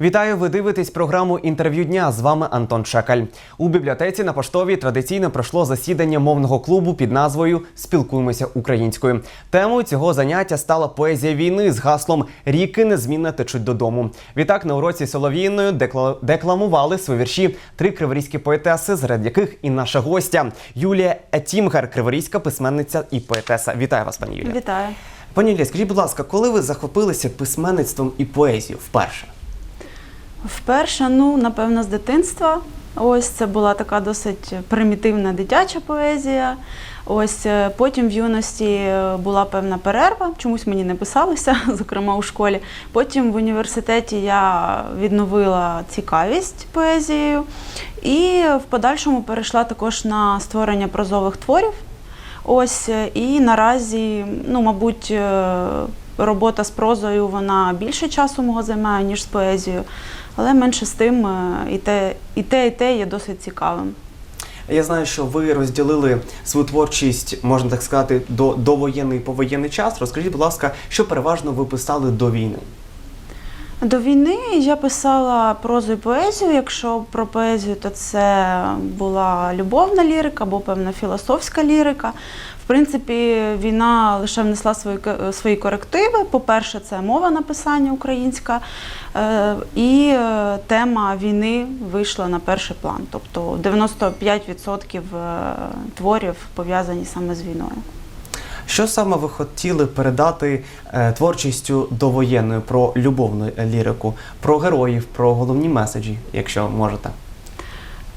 Вітаю! Ви дивитесь програму інтерв'ю дня. З вами Антон Шекаль. У бібліотеці на поштовій традиційно пройшло засідання мовного клубу під назвою Спілкуємося українською. Темою цього заняття стала поезія війни з гаслом Ріки незмінно течуть додому. Відтак на уроці Солов'їною декла- декламували свої вірші три криворізькі поетеси, серед яких і наша гостя Юлія Етімгер, криворізька письменниця і поетеса. Вітаю вас, пані Юлія. Вітаю. Пані Юлія, скажіть, будь ласка, коли ви захопилися письменництвом і поезією вперше? Вперше, ну, напевно, з дитинства. Ось це була така досить примітивна дитяча поезія. Ось е, потім в юності е, була певна перерва, чомусь мені не писалося, зокрема у школі. Потім в університеті я відновила цікавість поезією і в подальшому перейшла також на створення прозових творів. Ось е, і наразі, ну, мабуть, робота з прозою вона більше часу мого займає, ніж з поезією. Але менше з тим е, і те, і те, і те є досить цікавим. Я знаю, що ви розділили свою творчість, можна так сказати, до довоєнний і повоєнний час. Розкажіть, будь ласка, що переважно ви писали до війни? До війни я писала прозу і поезію. Якщо про поезію, то це була любовна лірика або певна філософська лірика. Принципі, війна лише внесла свої, свої корективи. По-перше, це мова написання українська, е, і е, тема війни вийшла на перший план. Тобто 95% е, творів пов'язані саме з війною. Що саме ви хотіли передати творчістю довоєнною про любовну лірику, про героїв, про головні меседжі, якщо можете?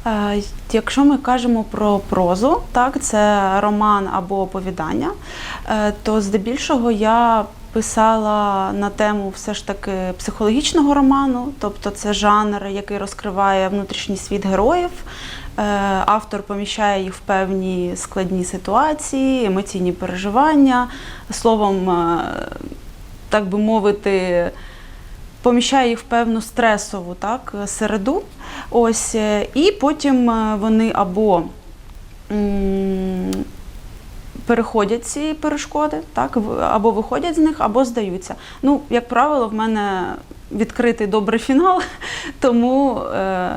Е, Якщо ми кажемо про прозу, так це роман або оповідання, е, то здебільшого я писала на тему все ж таки психологічного роману, тобто це жанр, який розкриває внутрішній світ героїв. Е, Автор поміщає їх в певні складні ситуації, емоційні переживання. Словом, так би мовити, поміщає їх в певну стресову так, середу. Ось, е, і потім е, вони або переходять ці перешкоди, так, або виходять з них, або здаються. Ну, як правило, в мене відкритий добрий фінал, тому, е,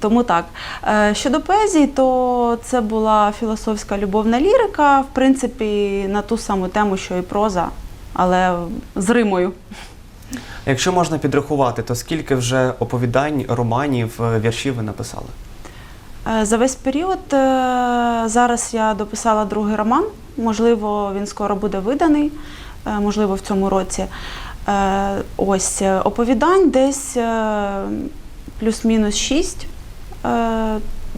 тому так. Е, щодо поезії, то це була філософська любовна лірика, в принципі, на ту саму тему, що і проза, але з римою. Якщо можна підрахувати, то скільки вже оповідань, романів, е, віршів ви написали? Е, За весь період е, зараз я дописала другий роман. Можливо, він скоро буде виданий, можливо, в цьому році. Ось оповідань десь плюс-мінус шість.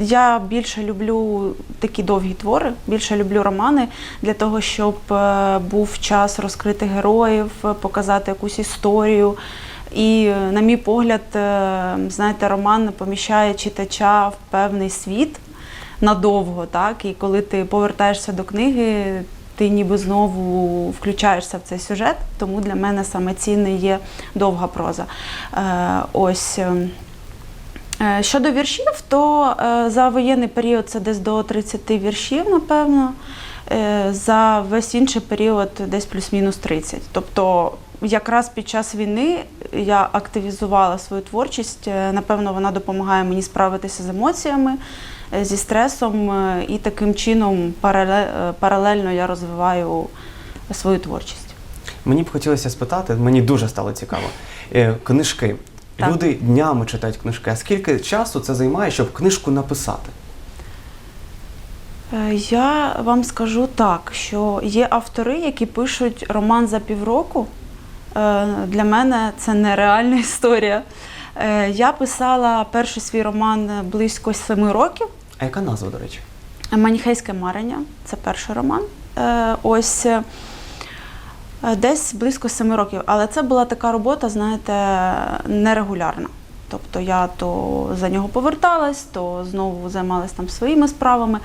Я більше люблю такі довгі твори, більше люблю романи для того, щоб е, був час розкрити героїв, показати якусь історію. І, на мій погляд, е, знаєте, роман поміщає читача в певний світ надовго, так? І коли ти повертаєшся до книги, ти ніби знову включаєшся в цей сюжет, тому для мене саме цінне є довга проза. Е, Ось. Е, Щодо віршів, то е, за воєнний період це десь до 30 віршів, напевно. Е, За весь інший період десь плюс-мінус 30. Тобто, якраз під час війни я активізувала свою творчість. Напевно, вона допомагає мені справитися з емоціями, зі стресом, і таким чином паралельно я розвиваю свою творчість. Мені б хотілося спитати, мені дуже стало цікаво. Книжки. Так. Люди днями читають книжки. А скільки часу це займає, щоб книжку написати? Е, Я вам скажу так, що є автори, які пишуть роман за півроку. Е, Для мене це нереальна історія. Е, Я писала перший свій роман близько семи років. А яка назва, до речі? Маніхейське марення це перший роман. Ось десь близько семи років. Але це була така робота, знаєте, нерегулярна. Тобто я то за нього поверталась, то знову займалась там своїми справами.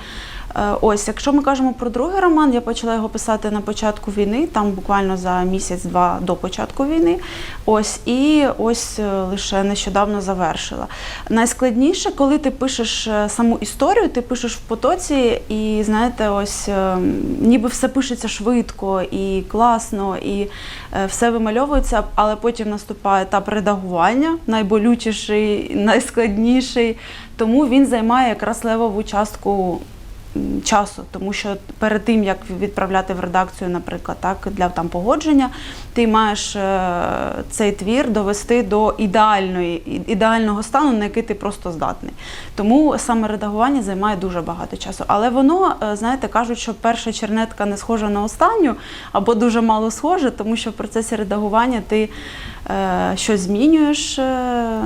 Е, Ось, якщо ми кажемо про другий роман, я почала його писати на початку війни, там буквально за місяць-два до початку війни. Ось і ось е, лише нещодавно завершила. Найскладніше, коли ти пишеш е, саму історію, ти пишеш в потоці, і знаєте, ось ніби все пишеться швидко і класно, і все вимальовується, але потім наступає етап редагування, найболючіший, найскладніший. Тому він займає якраз левову частку часу, тому що перед тим як відправляти в редакцію, наприклад, так для там погодження, ти маєш е, цей твір довести до ідеальної ідеального стану, на який ти просто здатний. Тому саме редагування займає дуже багато часу. Але воно, е, знаєте, кажуть, що перша чернетка не схожа на останню або дуже мало схоже, тому що в процесі редагування ти е, щось змінюєш, е,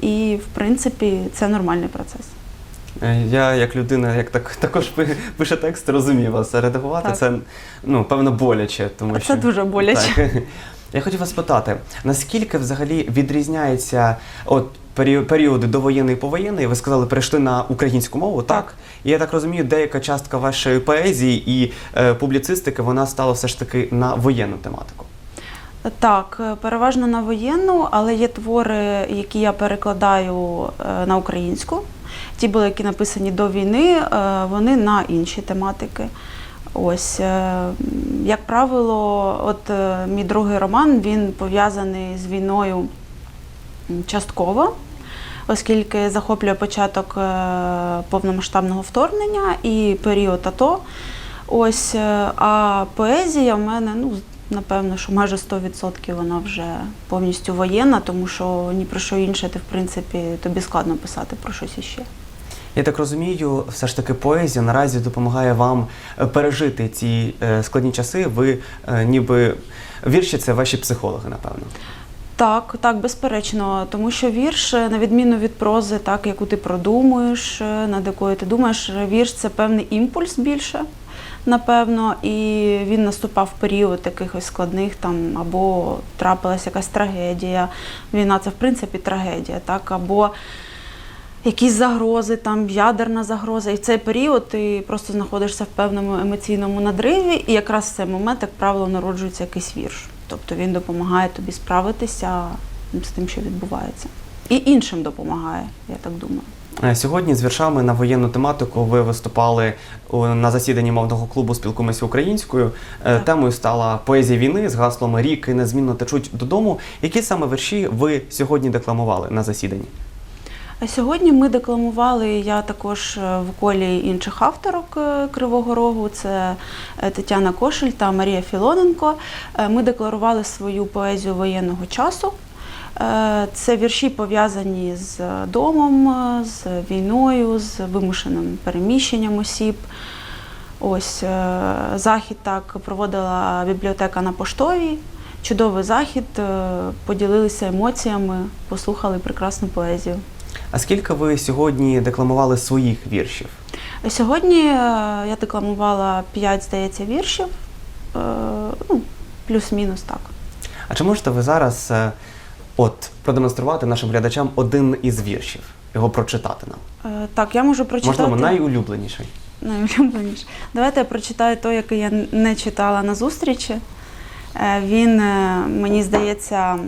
і в принципі це нормальний процес. Е, Я, як людина, як так, також пи- пише текст, розумію вас. Редагувати Так. це ну, певно боляче. Тому Це що... дуже боляче. Так. Я хотів вас спитати, наскільки взагалі відрізняється от період, періоди довоєнний і повоєнний? Ви сказали, перейшли на українську мову, так? Так. І я так розумію, деяка частка вашої поезії і е, публіцистики вона стала все ж таки на воєнну тематику. Так, е, переважно на воєнну, але є твори, які я перекладаю е, на українську. Ті були, які написані до війни, е, вони на інші тематики. Ось, е, як правило, от е, мій другий роман він пов'язаний з війною частково, оскільки захоплює початок повномасштабного вторгнення і період АТО. Ось, а поезія в мене, ну, напевно, що майже 100% вона вже повністю воєнна, тому що ні про що інше ти, в принципі, тобі складно писати про щось іще. Я так розумію, все ж таки поезія наразі допомагає вам е, пережити ці е, складні часи. Ви е, ніби вірші це ваші психологи, напевно. Так, так, безперечно, тому що вірш, на відміну від прози, так яку ти продумуєш, над якою ти думаєш, вірш це певний імпульс більше, напевно, і він наступав в період якихось складних там, або трапилась якась трагедія. Війна це в принципі трагедія, так, або якісь загрози, там ядерна загроза. І в цей період ти просто знаходишся в певному емоційному надриві, і якраз в цей момент, як правило, народжується якийсь вірш. Тобто він допомагає тобі справитися з тим, що відбувається. І іншим допомагає, я так думаю. Е, Сьогодні з віршами на воєнну тематику ви виступали на засіданні мовного клубу Спілкуємося українською. Е, Так. Темою стала поезія війни з гаслом Ріки незмінно течуть додому. Які саме вірші ви сьогодні декламували на засіданні? Сьогодні ми декламували я також е, в колі інших авторок е, Кривого Рогу. Це е, Тетяна Кошель та Марія Філоненко. Ми декларували свою поезію воєнного часу. Це вірші пов'язані з домом, з війною, з вимушеним переміщенням осіб. Ось захід так проводила бібліотека на поштовій. Чудовий захід, поділилися емоціями, послухали прекрасну поезію. А скільки ви сьогодні декламували своїх віршів? Сьогодні е, я декламувала 5, здається, віршів, е, ну, плюс-мінус так. А чи можете ви зараз е, от продемонструвати нашим глядачам один із віршів, його прочитати нам? Так, я можу прочитати. Можливо, найулюбленіший. Найулюбленіше. Давайте я прочитаю той, який я не читала на зустрічі. Він, мені здається,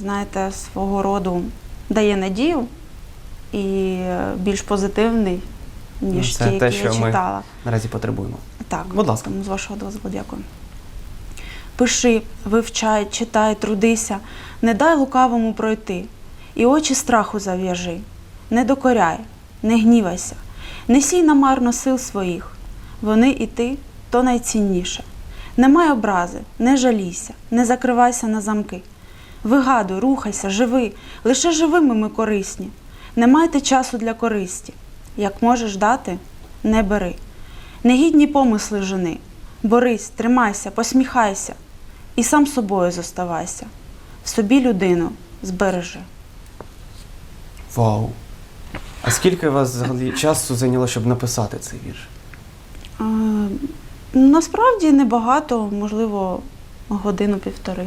знаєте, свого роду дає надію і більш позитивний, ніж Ну, це ті, те, які я що ми- читала. Наразі потребуємо. Так, Будь ласка. Тому з вашого дозволу дякую. Пиши, вивчай, читай, трудися, не дай лукавому пройти, і очі страху зав'яжи. Не докоряй, не гнівайся, не сій намарно сил своїх. Вони і ти то найцінніше. Не май образи, не жалійся, не закривайся на замки. Вигадуй, рухайся, живи, лише живими ми корисні. Не майте часу для користі. Як можеш дати, не бери. Негідні помисли жени. Борись, тримайся, посміхайся і сам собою зоставайся. В собі людину збережи. Вау! А скільки у вас взагалі часу зайняло, щоб написати цей вірш? Е, насправді небагато, можливо, годину-півтори.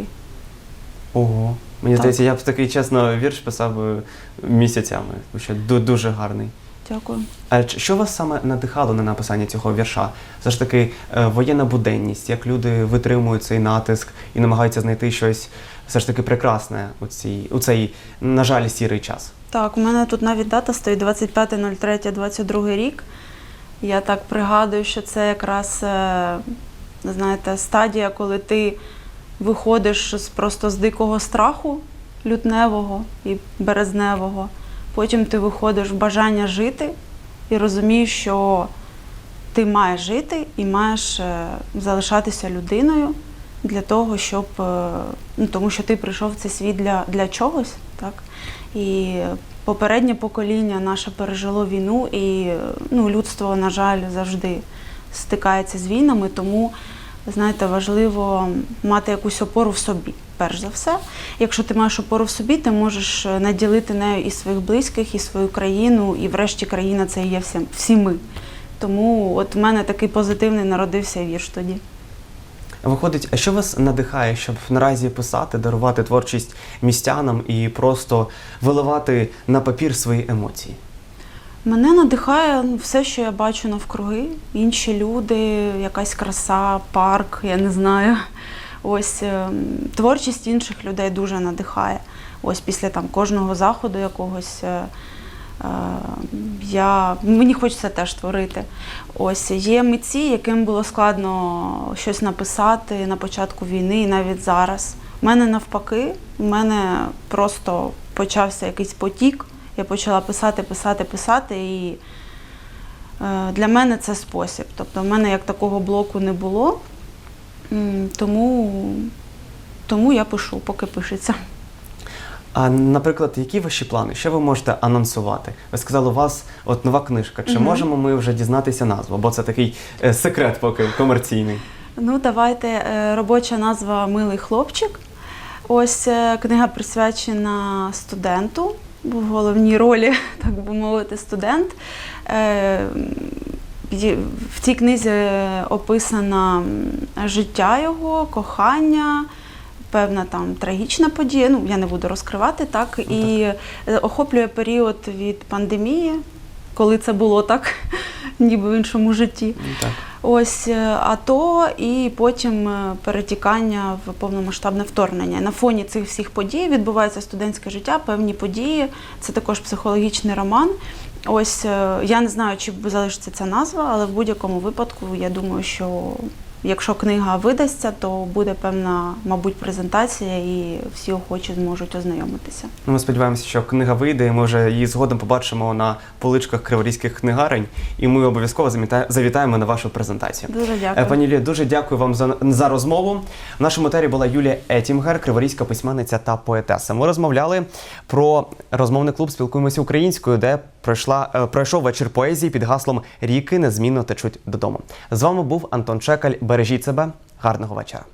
Ого, Мені Так. здається, я б такий чесно вірш писав би місяцями, тому що ду- дуже гарний. Дякую. А ч- що вас саме надихало на написання цього вірша? Все ж таки е, воєнна буденність, як люди витримують цей натиск і намагаються знайти щось все ж таки прекрасне у цій у цей, на жаль, сірий час. Так, у мене тут навіть дата стоїть 25.03.22 рік. Я так пригадую, що це якраз е, знаєте, стадія, коли ти виходиш з, просто з дикого страху лютневого і березневого. Потім ти виходиш в бажання жити і розумієш, що ти маєш жити і маєш е, залишатися людиною для того, щоб е, ну, тому що ти прийшов в цей світ для, для чогось, так? І попереднє покоління наше пережило війну, і ну, людство, на жаль, завжди стикається з війнами, тому знаєте, важливо мати якусь опору в собі. Перш за все, якщо ти маєш опору в собі, ти можеш е, наділити нею і своїх близьких, і свою країну, і врешті країна це є всі, всі ми. Тому от в мене такий позитивний народився вірш тоді. Виходить, а що вас надихає, щоб наразі писати, дарувати творчість містянам і просто виливати на папір свої емоції? Мене надихає ну, все, що я бачу навкруги. Інші люди, якась краса, парк, я не знаю. Ось ем, творчість інших людей дуже надихає. Ось після там кожного заходу якогось. е, е, Я, мені хочеться теж творити. Ось є митці, яким було складно щось написати на початку війни і навіть зараз. У мене навпаки, у мене просто почався якийсь потік. Я почала писати, писати, писати, і е, для мене це спосіб. Тобто, в мене як такого блоку не було, тому, тому я пишу, поки пишеться. А наприклад, які ваші плани? Що ви можете анонсувати? Ви сказали, у вас от нова книжка. Чи Мгм. можемо ми вже дізнатися назву? Бо це такий е, секрет поки комерційний. Ну, давайте е, робоча назва Милий хлопчик. Ось е, книга присвячена студенту, в головній ролі, так би мовити, студент. Е, В цій книзі описано життя його, кохання, певна там трагічна подія. Ну, я не буду розкривати, так. І е, охоплює період від пандемії, коли це було так, ніби в іншому житті. Так. Ось е, АТО і потім е, перетікання в повномасштабне вторгнення. На фоні цих всіх подій відбувається студентське життя, певні події. Це також психологічний роман. Ось е, я не знаю, чи залишиться ця назва, але в будь-якому випадку я думаю, що якщо книга видасться, то буде певна, мабуть, презентація, і всі охочі зможуть ознайомитися. Ну, ми сподіваємося, що книга вийде, і ми вже її згодом побачимо на поличках криворізьких книгарень, і ми обов'язково завітаємо на вашу презентацію. Дуже Е, дякую. Пані Юлія, дуже дякую вам за, за розмову. В нашому етері була Юлія Етімгер, криворізька письменниця та поетеса. Ми розмовляли про розмовний клуб Спілкуємося українською, де пройшла е, пройшов вечір поезії під гаслом Ріки незмінно течуть додому. З вами був Антон Чекаль. Бережіть себе. Гарного вечора.